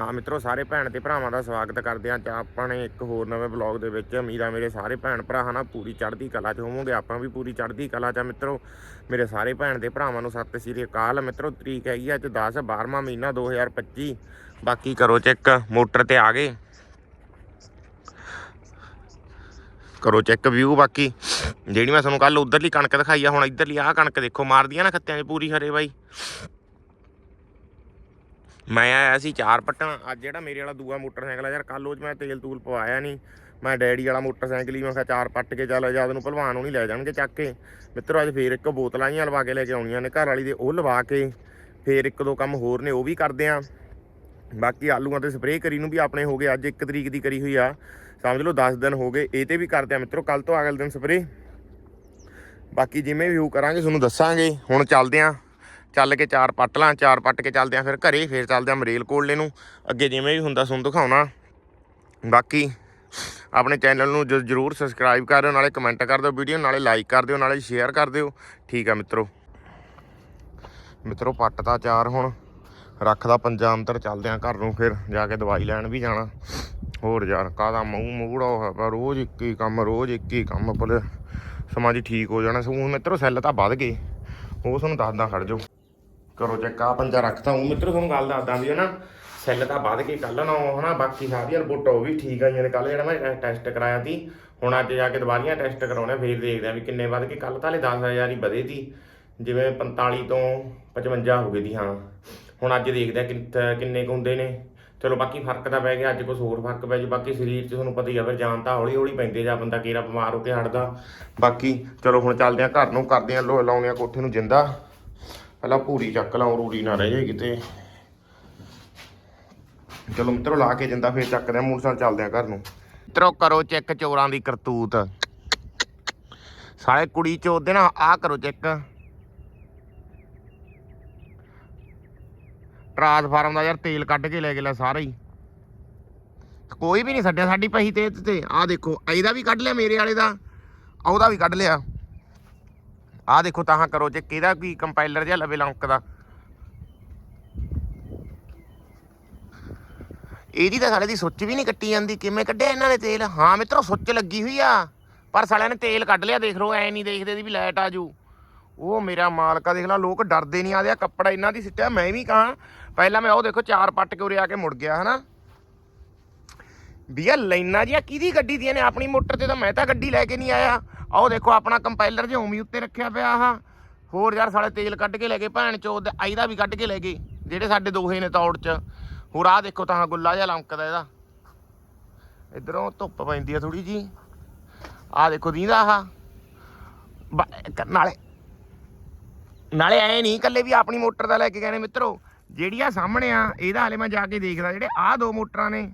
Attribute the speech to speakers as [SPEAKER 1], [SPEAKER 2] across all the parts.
[SPEAKER 1] ਹਾਂ ਮਿੱਤਰੋ, ਸਾਰੇ ਭੈਣ ਤੇ ਭਰਾਵਾਂ ਦਾ ਸਵਾਗਤ ਕਰਦੇ ਆਂ ਤੇ ਆਪਣੇ ਇੱਕ ਹੋਰ ਨਵੇਂ ਬਲੌਗ ਦੇ ਵਿੱਚ। ਉਮੀਦ ਆ ਮੇਰੇ ਸਾਰੇ ਭੈਣ ਭਰਾ ਹਨਾ ਪੂਰੀ ਚੜ੍ਹਦੀ ਕਲਾ 'ਚ ਹੋਵੋਗੇ, ਆਪਾਂ ਵੀ ਪੂਰੀ ਚੜ੍ਹਦੀ ਕਲਾ 'ਚ ਆ ਮਿੱਤਰੋ। ਮੇਰੇ ਸਾਰੇ ਭੈਣ ਦੇ ਭਰਾਵਾਂ ਨੂੰ ਸਤਿ ਸ੍ਰੀ ਅਕਾਲ। ਮਿੱਤਰੋ, ਤਰੀਕ ਹੈਗੀ ਅੱਜ 10 12ਵਾਂ ਮਹੀਨਾ 2025 ਬਾਕੀ ਕਰੋ ਚੈੱਕ, ਮੋਟਰ ਤੇ ਆ ਗਏ। ਕਰੋ ਚੈੱਕ ਵਿਊ ਬਾਕੀ। ਜਿਹੜੀ ਮੈਂ ਤੁਹਾਨੂੰ ਕੱਲ ਉਧਰਲੀ ਕਣਕ ਦਿਖਾਈ ਆ, ਹੁਣ ਇੱਧਰਲੀ ਆਹ ਕਣਕ ਦੇਖੋ ਮਾਰਦੀ ਆ ਨਾ ਖੱਤਿਆਂ 'ਚ ਪੂਰੀ ਹਰੇ ਬਾਈ। ਮੈਂ ਆਇਆ ਸੀ ਚਾਰ ਪੱਟਣ ਅੱਜ ਜਿਹੜਾ ਮੇਰੇ ਵਾਲਾ ਦੂਆ ਮੋਟਰਸਾਈਕਲ ਆ ਯਾਰ ਕੱਲ ਉਹ 'ਚ ਮੈਂ ਤੇਲ ਤੂਲ ਪਵਾਇਆ ਨਹੀਂ। ਮੈਂ ਡੈਡੀ ਵਾਲਾ ਮੋਟਰਸਾਈਕਲ ਹੀ, ਮੈਂ ਕਿਹਾ ਚਾਰ ਪੱਟ ਕੇ ਚੱਲ, ਜਦ ਨੂੰ ਭਲਵਾਨ ਨੂੰ ਨਹੀਂ ਲੈ ਜਾਣਗੇ ਚੱਕ ਕੇ। ਮਿੱਤਰੋ, ਅੱਜ ਫੇਰ ਇੱਕ ਬੋਤਲਾਂ ਹੀ ਲਵਾ ਕੇ ਲੈ ਕੇ ਆਉਣੀਆਂ ਨੇ, ਘਰ ਵਾਲੀ ਦੇ ਉਹ ਲਵਾ ਕੇ। ਫੇਰ ਇੱਕ ਦੋ ਕੰਮ ਹੋਰ ਨੇ, ਉਹ ਵੀ ਕਰਦੇ ਆ। ਬਾਕੀ ਆਲੂਆਂ ਤੇ ਸਪਰੇਅ ਕਰੀ ਨੂੰ ਵੀ ਆਪਣੇ ਹੋ ਗਏ, ਅੱਜ 1 ਤਰੀਕ ਦੀ ਕਰੀ ਹੋਈ ਆ। ਸਮਝ ਲਓ 10 ਦਿਨ ਹੋ ਗਏ, ਇਹ ਤੇ ਵੀ ਕਰਦੇ ਆ ਮਿੱਤਰੋ ਕੱਲ ਤੋਂ ਅਗਲੇ ਦਿਨ ਸਪਰੇਅ। ਬਾਕੀ ਜਿਵੇਂ ਵੀ ਹੋ ਕਰਾਂਗੇ, ਤੁਹਾਨੂੰ ਦੱਸਾਂਗੇ। ਹੁਣ ਚੱਲਦੇ ਆ। ਚੱਲ ਕੇ ਚਾਰ ਪੱਟ ਲਾਂ, ਚਾਰ ਪੱਟ ਕੇ ਚੱਲਦੇ ਆ ਫਿਰ ਘਰੇ, ਫਿਰ ਚੱਲਦੇ ਆ ਮਰੇਲ ਕੋਲੇ ਨੂੰ, ਅੱਗੇ ਜਿਵੇਂ ਵੀ ਹੁੰਦਾ ਤੁਹਾਨੂੰ ਦਿਖਾਉਣਾ। ਬਾਕੀ ਆਪਣੇ ਚੈਨਲ ਨੂੰ ਜ- ਜਰੂਰ ਸਬਸਕ੍ਰਾਈਬ ਕਰ ਦਿਓ, ਨਾਲੇ ਕਮੈਂਟ ਕਰ ਦਿਓ ਵੀਡੀਓ, ਨਾਲੇ ਲਾਈਕ ਕਰ ਦਿਓ, ਨਾਲੇ ਸ਼ੇਅਰ ਕਰ ਦਿਓ। ਠੀਕ ਆ ਮਿੱਤਰੋ। ਮਿੱਤਰੋ ਪੱਟ ਦਾ ਚਾਰ ਹੁਣ ਰੱਖਦਾ ਪੰਜਾ ਅੰਤਰ ਚੱਲਦੇ ਆ ਘਰ ਨੂੰ ਫਿਰ, ਜਾ ਕੇ ਦਵਾਈ ਲੈਣ ਵੀ ਜਾਣਾ। ਹੋਰ ਯਾਰ, ਕਾਹਦਾ ਮੂੰਹ ਮੂੜਾ ਹੋਇਆ ਪਿਆ ਰੋਜ਼ ਇੱਕ ਹੀ ਕੰਮ, ਰੋਜ਼ ਇੱਕ ਹੀ ਕੰਮ, ਭਲੇ ਸਮਾਂ ਜੀ ਠੀਕ ਹੋ ਜਾਣਾ ਸੋ ਹੁਣ ਮਿੱਤਰੋ ਸੈੱਲ ਤਾਂ ਵੱਧ ਗਏ। ਉਹ ਤੁਹਾਨੂੰ ਦੱਸਦਾ, ਖੜ ਜਾਓ। ਕਰੋ ਚੈੱਕ ਆ ਪੰਜਾ ਰੱਖਤਾ ਹੂੰ ਮਿੱਤਰੋ ਤੁਹਾਨੂੰ ਗੱਲ ਦੱਸਦਾ ਵੀ ਨਾ, ਸੈੱਲ ਤਾਂ ਵੱਧ ਕੇ ਕੱਲ ਨਾ ਹਨਾ, ਬਾਕੀ ਸਾਰੀਆਂ ਰਿਪੋਰਟਾਂ ਉਹ ਵੀ ਠੀਕ ਆਈਆਂ ਨੇ ਕੱਲ ਜਿਹੜਾ ਮੈਂ ਟੈਸਟ ਕਰਾਇਆ ਸੀ, ਹੁਣ ਅੱਜ ਜਾ ਕੇ ਦੁਬਾਰੀਆਂ ਟੈਸਟ ਕਰਾਉਣੇ, ਫੇਰ ਦੇਖਦੇ ਆ ਵੀ ਕਿੰਨੇ ਵੱਧ ਕੇ ਕੱਲ ਤਾਂ ਹਲੇ 10000 ਹੀ ਵਧੇ ਸੀ, ਜਿਵੇਂ 45 ਤੋਂ 55 ਹੋ ਗਏ ਦੀ ਹਾਂ। ਹੁਣ ਅੱਜ ਦੇਖਦੇ ਆ ਕਿੰਨੇ ਕੁ ਹੁੰਦੇ ਨੇ। ਚਲੋ ਬਾਕੀ ਫ਼ਰਕ ਤਾਂ ਪੈ ਗਿਆ, ਅੱਜ ਕੁਝ ਹੋਰ ਫ਼ਰਕ ਪੈ ਜੂ, ਬਾਕੀ ਸਰੀਰ 'ਚ ਤੁਹਾਨੂੰ ਪਤਾ ਹੀ ਆ, ਫਿਰ ਜਾਨ ਤਾਂ ਹੌਲੀ ਹੌਲੀ ਪੈਂਦੇ ਜਾਂ, ਬੰਦਾ ਕੇਰਾ ਬਿਮਾਰ ਹੋ ਕੇ ਹਟਦਾ। ਬਾਕੀ ਚਲੋ ਹੁਣ ਚੱਲਦੇ ਆ ਘਰ ਨੂੰ, ਕਰਦੇ ਆ ਲੋ ਲਾਉਣੇ ਆ ਕੋਠੇ ਨੂੰ ਜਿੰਦਾ। ਪਹਿਲਾਂ ਪੂਰੀ ਚੱਕ ਲਾਉ ਰੂੜੀ ਨਾ ਰਹਿ ਜਾਏ ਕਿਤੇ। ਚਲੋ ਮਿੱਤਰੋ, ਲਾ ਕੇ ਜਿੰਦਾ ਫੇਰ ਚੱਕਦੇ ਆ ਮੂਰਸਾਂ ਚੱਲਦੇ ਆ ਘਰ ਨੂੰ। ਮਿੱਤਰੋ, ਕਰੋ ਚੈੱਕ ਚੋਰਾਂ ਦੀ ਕਰਤੂਤ। ਸਾਲੇ ਕੁੜੀ ਚੋਦ ਦੇ ਨਾ ਆਹ ਕਰੋ ਚੈੱਕ। ਟਰਾਂਸਫਾਰਮ ਦਾ ਯਾਰ ਤੇਲ ਕੱਢ ਕੇ ਲੈ ਗਿਆ ਸਾਰਾ ਹੀ। ਕੋਈ ਵੀ ਨਹੀਂ ਛੱਡਿਆ ਸਾਡੀ ਪਹੀ ਤੇ ਤੇ। ਆਹ ਦੇਖੋ, ਇਹਦਾ ਵੀ ਕੱਢ ਲਿਆ ਮੇਰੇ ਵਾਲੇ ਦਾ ਉਹਦਾ ਵੀ ਕੱਢ ਲਿਆ। ਆਹ ਦੇਖੋ ਤਾਂ ਕਰੋ ਜੇ ਕਿਹਦਾ ਕੀ ਕੰਪਾਈਲਰ ਜਿਹਾ ਲਵੇ ਲੰਕਦਾ ਇਹਦੀ ਤਾਂ ਸਾਲੇ ਦੀ ਸੁੱਚ ਵੀ ਨਹੀਂ ਕੱਟੀ ਜਾਂਦੀ, ਕਿਵੇਂ ਕੱਢਿਆ ਇਹਨਾਂ ਨੇ ਤੇਲ? ਹਾਂ ਮਿੱਤਰੋ, ਸੁੱਚ ਲੱਗੀ ਹੋਈ ਆ। ਪਰ ਸਾਲਿਆਂ ਨੇ ਤੇਲ ਕੱਢ ਲਿਆ, ਦੇਖ ਲਓ, ਐ ਨਹੀਂ ਦੇਖਦੇ ਦੀ ਵੀ ਲਾਈਟ ਆ ਜੂ। ਉਹ ਮੇਰਾ ਮਾਲਕਾ ਦੇਖ ਲਾ, ਲੋਕ ਡਰਦੇ ਨਹੀਂ ਆਦੇ ਆ, ਕੱਪੜਾ ਇਹਨਾਂ ਦੀ ਸਿੱਟਿਆ, ਮੈਂ ਵੀ ਕਹਾਂ। ਪਹਿਲਾਂ ਮੈਂ ਉਹ ਦੇਖੋ, ਚਾਰ ਪੱਟ ਕੇ ਉਰੇ ਆ ਕੇ ਮੁੜ ਗਿਆ, ਹਨਾ। ਵੀ ਇਹ ਲਾਈਨਾਂ ਜੀਆਂ ਕਿਹਦੀ ਗੱਡੀ ਦੀਆਂ ਨੇ? ਆਪਣੀ ਮੋਟਰ ਤੇ ਤਾਂ ਮੈਂ ਤਾਂ ਗੱਡੀ ਲੈ ਕੇ ਨਹੀਂ ਆਇਆ। ਆਹ ਦੇਖੋ ਆਪਣਾ ਕੰਪਾਈਲਰ ਜਿਹਾ ਉਮੀ ਉੱਤੇ ਰੱਖਿਆ ਪਿਆ ਆਹ। ਹੋਰ ਯਾਰ ਸਾਲੇ ਤੇਲ ਕੱਢ ਕੇ ਲੈ ਗਏ ਭੈਣ ਚੋਦ ਆਈਦਾ ਵੀ ਕੱਢ ਕੇ ਲੈ ਗਏ, ਜਿਹੜੇ ਸਾਡੇ ਦੋਹੇ ਨੇ ਤੌੜ ਚ। ਹੋਰ ਆਹ ਦੇਖੋ ਤਾਂ ਗੁੱਲਾ ਜਿਹਾ ਲੰਕਦਾ ਇਹਦਾ। ਇਧਰੋਂ ਧੁੱਪ ਪੈਂਦੀ ਆ ਥੋੜੀ ਜੀ ਆਹ ਦੇਖੋ ਦੀਂਦਾ ਆਹ। ਬ- ਨਾਲੇ। ਨਾਲੇ ਐ ਨਹੀਂ ਇਕੱਲੇ ਵੀ ਆਪਣੀ ਮੋਟਰ ਦਾ ਲੈ ਕੇ ਗਏ ਨੇ ਮਿੱਤਰੋ। ਜਿਹੜੀ ਆ ਸਾਹਮਣੇ ਆ, ਇਹਦਾ ਹਲੇ ਮੈਂ ਜਾ ਕੇ ਦੇਖਦਾ, ਜਿਹੜੇ ਆਹ ਦੋ ਮੋਟਰਾਂ ਨੇ,